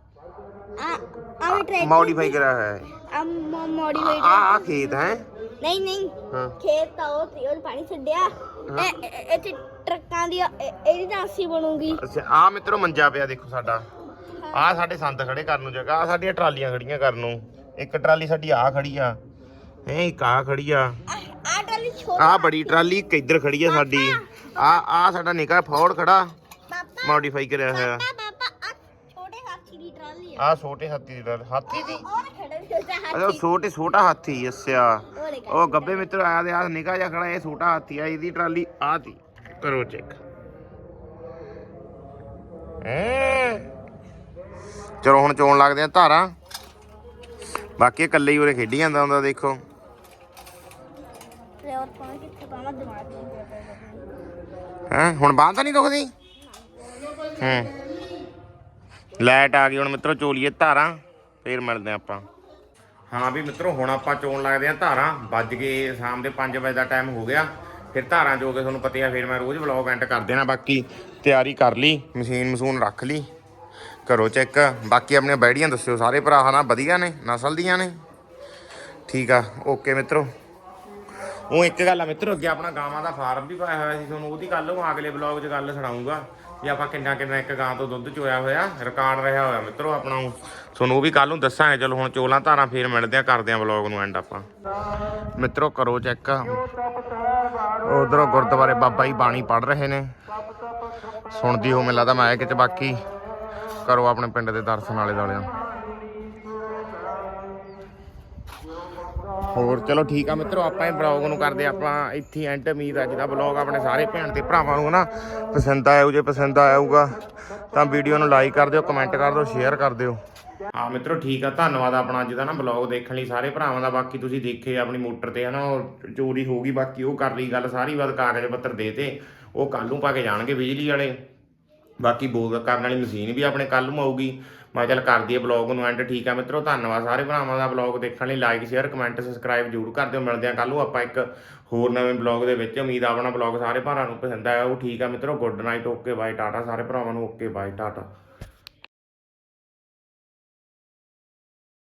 [SPEAKER 2] ਆ ਆ
[SPEAKER 1] ਮੋਡੀਫਾਈ ਕਰਾ ਹੈ।
[SPEAKER 2] ਆ
[SPEAKER 1] ਆ
[SPEAKER 2] ਮੋਡੀਫਾਈਡ
[SPEAKER 1] ਆ ਖੇਤ ਹੈ।
[SPEAKER 2] ਨਹੀਂ ਨਹੀਂ।
[SPEAKER 1] ਹਾਂ।
[SPEAKER 2] ਖੇਤ ਤਾਂ ਉਹ ਸੀ ਉਹ ਪਾਣੀ ਛੱਡਿਆ। ਇਹ- ਇਹ- ਇੱਥੇ ਟਰੱਕਾਂ ਦੀ ਇਹ- ਇਹਦੀ ਝਾਂਸੀ ਬਣੂਗੀ।
[SPEAKER 1] ਅੱਛਾ ਆ ਮਿੱਤਰੋ ਮੰਜਾ ਪਿਆ ਦੇਖੋ ਸਾਡਾ। ਆ ਸਾਡੇ ਸੰਦ ਖੜੇ ਕਰਨ ਨੂੰ ਜਗ੍ਹਾ ਆ ਸਾਡੀਆਂ ਟਰਾਲੀਆਂ ਖੜੀਆਂ ਕਰਨ ਨੂੰ। ਇੱਕ ਟਰਾਲੀ ਸਾਡੀ ਆ ਖੜੀ ਆ ਹੈ ਇੱਕ ਆ ਖੜੀ ਆ।
[SPEAKER 2] ਆ ਟਰਾਲੀ ਛੋਟਾ
[SPEAKER 1] ਆ। ਬੜੀ ਟਰਾਲੀ ਇੱਕ ਇੱਧਰ ਖੜੀ ਆ ਸਾਡੀ। ਆ ਆ ਸਾਡਾ ਨਿੱਕਾ ਫੌੜ ਖੜਾ।
[SPEAKER 2] ਪਾਪਾ।
[SPEAKER 1] ਮੋਡੀਫਾਈ ਕਰਿਆ ਹੋਇਆ।
[SPEAKER 2] ਪਾਪਾ ਪਾਪਾ ਆ ਛੋਟੇ ਹਾਥੀ ਦੀ ਟਰਾਲੀ ਆ।
[SPEAKER 1] ਆ ਛੋਟੇ ਹਾਥੀ ਦੀ ਟਰਾਲੀ ਹਾਥੀ ਦੀ।
[SPEAKER 2] ਉਹ ਛੋਟਾ
[SPEAKER 1] ਅੱਛਾ ਉਹ ਛੋਟੇ ਛੋਟਾ ਹਾਥੀ ਅੱਛਾ।
[SPEAKER 2] ਉਹ
[SPEAKER 1] ਗੱਬੇ ਮਿੱਤਰ ਆਇਆ ਦੇ ਆ ਨਿੱਕਾ ਜਿਹਾ ਖੜਾ ਇਹ ਛੋਟਾ ਹਾਥੀ ਆ ਇਹਦੀ ਟਰਾਲੀ ਆ ਤੀ ਕਰੋ ਚੈੱਕ। ਚਲੋ ਹੁਣ ਚੋਣ ਲੱਗਦੇ ਆ ਧਾਰਾਂ। ਬਾਕੀ ਇਕੱਲੇ ਹੀ ਉਰੇ ਖੇਡੀ ਜਾਂਦਾ ਹੁੰਦਾ ਦੇਖੋ। ਹੈ? ਹੁਣ ਬਾਂਹ ਤਾਂ ਨਹੀਂ ਦੁਖਦੀ? ਹੂੰ। ਲਾਈਟ ਆ ਗਈ ਹੁਣ ਮਿੱਤਰੋ ਚੋਲੀਏ ਧਾਰਾਂ। ਫੇਰ ਮਿਲਦੇ ਆ ਆਪਾਂ। ਹਾਂ ਵੀ ਮਿੱਤਰੋ, ਹੁਣ ਆਪਾਂ ਚੋਣ ਲੱਗਦੇ ਆ ਧਾਰਾਂ। ਵੱਜ ਗਏ ਸ਼ਾਮ ਦੇ 5 ਵਜੇ ਦਾ ਟਾਈਮ ਹੋ ਗਿਆ। ਫਿਰ ਧਾਰਾਂ ਜੋ ਕੇ ਤੁਹਾਨੂੰ ਪਤਾ ਹੀ ਆ, ਫਿਰ ਮੈਂ ਰੋਜ਼ ਵਲੌਗ ਐਂਟ ਕਰ ਦੇਣਾ। ਬਾਕੀ ਤਿਆਰੀ ਕਰ ਲਈ ਮਸ਼ੀਨ ਮਸ਼ੂਨ ਰੱਖ ਲਈ। ਕਰੋ ਚੈੱਕ ਬਾਕੀ ਆਪਣੀਆਂ ਬੈੜੀਆਂ ਦੱਸਿਓ, ਸਾਰੇ ਭਰਾ ਹਨਾ, ਵਧੀਆ ਨੇ, ਨਸਲ ਦੀਆਂ ਨੇ? ਠੀਕ ਆ ਓਕੇ ਮਿੱਤਰੋ। ਉਹ ਇੱਕ ਗੱਲ ਆ ਮਿੱਤਰੋ, ਅੱਗੇ ਆਪਣਾ ਗਾਵਾਂ ਦਾ ਫਾਰਮ ਵੀ ਪਾਇਆ ਹੋਇਆ ਸੀ, ਤੁਹਾਨੂੰ ਉਹਦੀ ਗੱਲ ਨੂੰ ਅਗਲੇ ਬਲੌਗ 'ਚ ਗੱਲ ਸੁਣਾਉਂਗਾ ਵੀ ਆਪਾਂ ਕਿੰਨਾ ਕਿੰਨਾ ਇੱਕ ਗਾਂ ਤੋਂ ਦੁੱਧ ਚੋਇਆ ਹੋਇਆ, ਰਿਕਾਰਡ ਰਿਹਾ ਹੋਇਆ ਮਿੱਤਰੋ ਆਪਣਾ ਉਹ। ਤੁਹਾਨੂੰ ਉਹ ਵੀ ਕੱਲ ਨੂੰ ਦੱਸਾਂਗੇ, ਚਲੋ ਹੁਣ ਚੋਲਾਂ ਧਾਰਾਂ ਫੇਰ ਮਿਲਦੇ ਆ ਕਰਦੇ ਆ ਬਲੌਗ ਨੂੰ ਐਂਡ ਆਪਾਂ। ਮਿੱਤਰੋ ਕਰੋ ਚੈੱਕ ਉਧਰੋਂ ਗੁਰਦੁਆਰੇ ਬਾਬਾ ਜੀ ਬਾਣੀ ਪੜ ਰਹੇ ਨੇ। ਸੁਣਦੀ ਹੋ ਮੈਨੂੰ ਲੱਗਦਾ ਮੈਂ ਕਿਤੇ ਬਾਕੀ। ਕਰੋ ਆਪਣੇ ਪਿੰਡ ਦੇ ਦਰਸ਼ਨ ਵਾਲੇ ਦੁਆਲੇ ਹੋਰ ਚਲੋ ਠੀਕ ਆ ਮਿੱਤਰੋ, ਆਪਾਂ ਇਹ ਬਲੌਗ ਨੂੰ ਕਰਦੇ ਆਪਾਂ ਇੱਥੇ ਐਂਡ ਉਮੀਦ ਅੱਜ ਦਾ ਬਲੌਗ ਆਪਣੇ ਸਾਰੇ ਭੈਣ ਤੇ ਭਰਾਵਾਂ ਨੂੰ ਨਾ ਪਸੰਦ ਆਇਆ ਜੇ ਪਸੰਦ ਆਇਆਊਗਾ ਤਾਂ ਵੀਡੀਓ ਨੂੰ ਲਾਈਕ ਕਰ ਦਿਓ ਕਮੈਂਟ ਕਰ ਦਿਓ ਸ਼ੇਅਰ ਕਰ ਦਿਓ। ਹਾਂ ਮਿੱਤਰੋ, ਠੀਕ ਆ, ਧੰਨਵਾਦ ਆਪਣਾ ਅੱਜ ਦਾ ਨਾ ਬਲੌਗ ਦੇਖਣ ਲਈ ਸਾਰੇ ਭਰਾਵਾਂ ਦਾ, ਬਾਕੀ ਤੁਸੀਂ ਦੇਖੇ ਆਪਣੀ ਮੋਟਰ ਤੇ ਹਨਾ, ਉਹ ਚੋਰੀ ਹੋ ਗਈ, ਬਾਕੀ ਉਹ ਕਰ ਲਈ ਗੱਲ ਸਾਰੀ ਬਾਤ ਕਾਗਜ਼ ਪੱਤਰ ਦੇ ਤੇ, ਉਹ ਕੱਲ ਨੂੰ ਪਾ ਕੇ ਜਾਣਗੇ ਬਿਜਲੀ ਵਾਲੇ। ਬਾਕੀ ਬੋਰ ਕਰਨ ਵਾਲੀ ਮਸ਼ੀਨ ਵੀ ਆਪਣੇ ਕੱਲ ਨੂੰ ਆਊਗੀ ਮੈਂ ਚੱਲ ਕਰ ਦਈਏ ਬਲੌਗ ਨੂੰ ਐਂਡ ਠੀਕ ਆ ਮਿੱਤਰੋ, ਧੰਨਵਾਦ ਸਾਰੇ ਭਰਾਵਾਂ ਦਾ ਬਲੌਗ ਦੇਖਣ ਲਈ ਲਾਈਕ ਸ਼ੇਅਰ ਕਮੈਂਟ ਸਬਸਕ੍ਰਾਈਬ ਜ਼ਰੂਰ ਕਰ ਦਿਓ, ਮਿਲਦੇ ਆ ਕੱਲ ਨੂੰ ਆਪਾਂ ਇੱਕ ਹੋਰ ਨਵੇਂ ਬਲੌਗ ਦੇ ਵਿੱਚ, ਉਮੀਦ ਆਪਣਾ ਬਲੌਗ ਸਾਰੇ ਭਰਾਵਾਂ ਨੂੰ ਪਸੰਦ ਆਇਆ ਉਹ ਠੀਕ ਆ ਮਿੱਤਰੋ good night okay bye tata, ਸਾਰੇ ਭਰਾਵਾਂ ਨੂੰ ਓਕੇ ਬਾਏ ਟਾਟਾ।